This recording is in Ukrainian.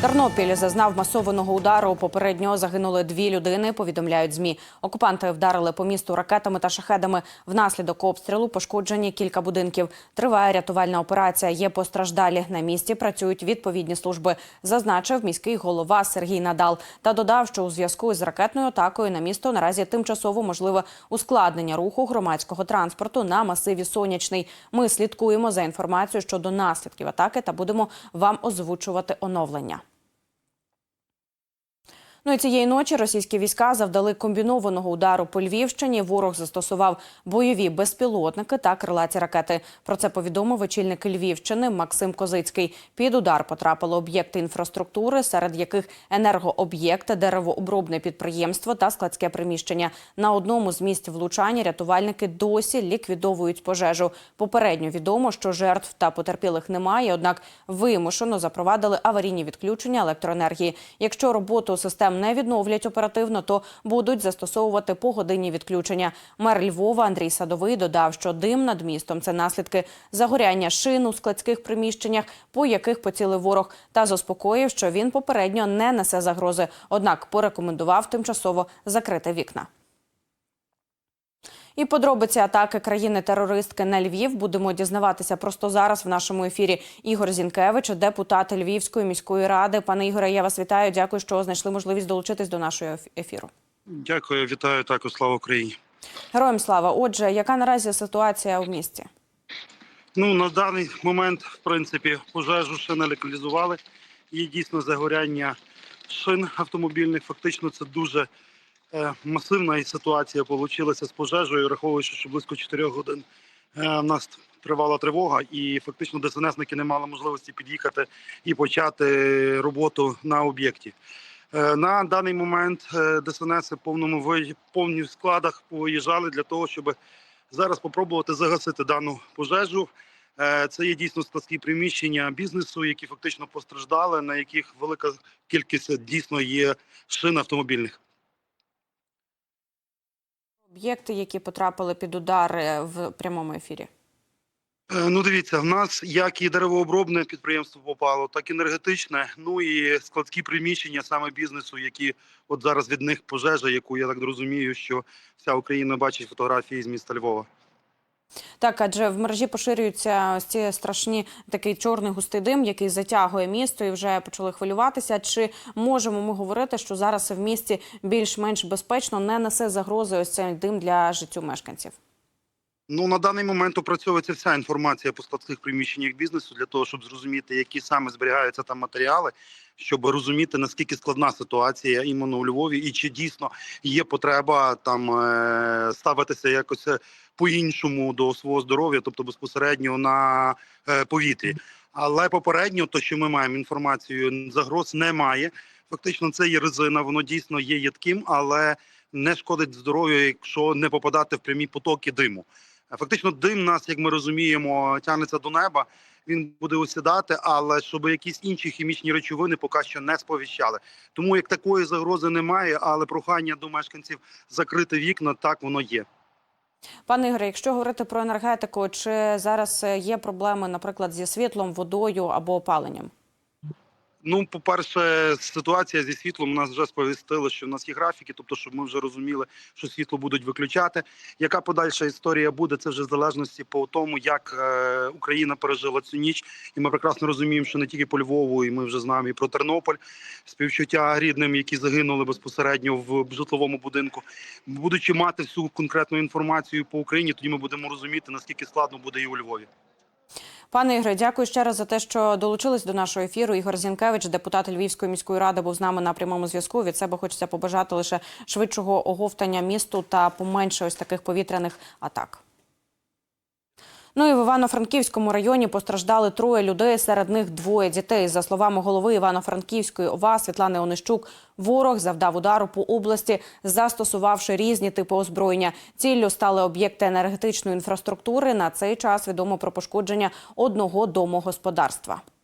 Тернопіль зазнав масованого удару. Попередньо загинули дві людини. Повідомляють змі. Окупанти вдарили по місту ракетами та шахедами. Внаслідок обстрілу пошкоджені кілька будинків. Триває рятувальна операція. Є постраждалі. На місці працюють відповідні служби. Зазначив міський голова Сергій Надал та додав, що у зв'язку з ракетною атакою на місто наразі тимчасово можливе ускладнення руху громадського транспорту на масиві сонячний. Ми слідкуємо за інформацією щодо наслідків атаки та будемо вам озвучувати оновлення. Ну і цієї ночі російські війська завдали комбінованого удару по Львівщині. Ворог застосував бойові безпілотники та крилаті ракети. Про це повідомив очільник Львівщини Максим Козицький. Під удар потрапили об'єкти інфраструктури, серед яких енергооб'єкт, деревообробне підприємство та складське приміщення. На одному з місць влучання рятувальники досі ліквідовують пожежу. Попередньо відомо, що жертв та потерпілих немає, однак вимушено запровадили аварійні відключення електроенергії. Якщо роботу систем не відновлять оперативно, то будуть застосовувати погодинні відключення. Мер Львова Андрій Садовий додав, що дим над містом це наслідки загоряння шин у складських приміщеннях, по яких поцілив ворог, та заспокоїв, що він попередньо не несе загрози. Однак порекомендував тимчасово закрити вікна. І подробиці атаки країни-терористки на Львів будемо дізнаватися просто зараз в нашому ефірі. Ігор Зінкевич, депутат Львівської міської ради. Пане Ігоре, я вас вітаю. Дякую, що знайшли можливість долучитись до нашого ефіру. Дякую, вітаю також. Слава Україні. Героям слава. Отже, яка наразі ситуація в місті? Ну на даний момент, в принципі, пожежу ще не локалізували. Є дійсно загоряння шин автомобільних. Фактично, це дуже масивна ситуація вийшла з пожежею, враховуючи, що близько 4 годин е, в нас тривала тривога, і фактично ДСНСники не мали можливості під'їхати і почати роботу на об'єкті. Е, На даний момент е, ДСНС в повному повні складах виїжджали для того, щоб зараз спробувати загасити дану пожежу. Е, Це є дійсно складські приміщення бізнесу, які фактично постраждали, на яких велика кількість дійсно є шин автомобільних. Об'єкти, які потрапили під удар е, в прямому ефірі. Е, Ну, дивіться, в нас як і деревообробне підприємство попало, так і енергетичне. Ну і складські приміщення саме бізнесу, які от зараз від них пожежа, яку я так розумію, що вся Україна бачить фотографії з міста Львова. Так, адже в мережі поширюються ось ці страшні такий чорний густий дим, який затягує місто, і вже почали хвилюватися. Чи можемо ми говорити, що зараз в місті більш-менш безпечно не несе загрози ось цей дим для життю мешканців? Ну на даний момент опрацьовується вся інформація по складських приміщеннях бізнесу для того, щоб зрозуміти, які саме зберігаються там матеріали, щоб розуміти наскільки складна ситуація іменно у Львові, і чи дійсно є потреба там е, ставитися якось е, по-іншому до свого здоров'я, тобто безпосередньо на е, повітрі. Але попередньо, то що ми маємо інформацію, загроз немає. Фактично, це є резина, воно дійсно є ядким, але не шкодить здоров'ю, якщо не попадати в прямі потоки диму. Фактично, дим нас, як ми розуміємо, тягнеться до неба. Він буде осідати, але щоб якісь інші хімічні речовини поки що не сповіщали. Тому як такої загрози немає, але прохання до мешканців закрити вікна, так воно є. Пане Ігоре, якщо говорити про енергетику, чи зараз е, є проблеми, наприклад, зі світлом, водою або опаленням? Ну, по-перше, ситуація зі світлом нас вже сповістили, що в нас є графіки, тобто, щоб ми вже розуміли, що світло будуть виключати. Яка подальша історія буде, це вже в залежності по тому, як е, Україна пережила цю ніч. І ми прекрасно розуміємо, що не тільки по Львову, і ми вже знаємо і про Тернополь, співчуття рідним, які загинули безпосередньо в житловому будинку. Будучи мати всю конкретну інформацію по Україні, тоді ми будемо розуміти, наскільки складно буде і у Львові. Пане Ігоре, дякую ще раз за те, що долучились до нашого ефіру. Ігор Зінкевич, депутат Львівської міської ради, був з нами на прямому зв'язку. Від себе хочеться побажати лише швидшого оговтання місту та поменше ось таких повітряних атак. Ну і в Івано-Франківському районі постраждали троє людей. Серед них двоє дітей. За словами голови Івано-Франківської ОВА Світлани Онищук, ворог завдав удару по області, застосувавши різні типи озброєння. Ціллю стали об'єкти енергетичної інфраструктури. На цей час відомо про пошкодження одного домогосподарства.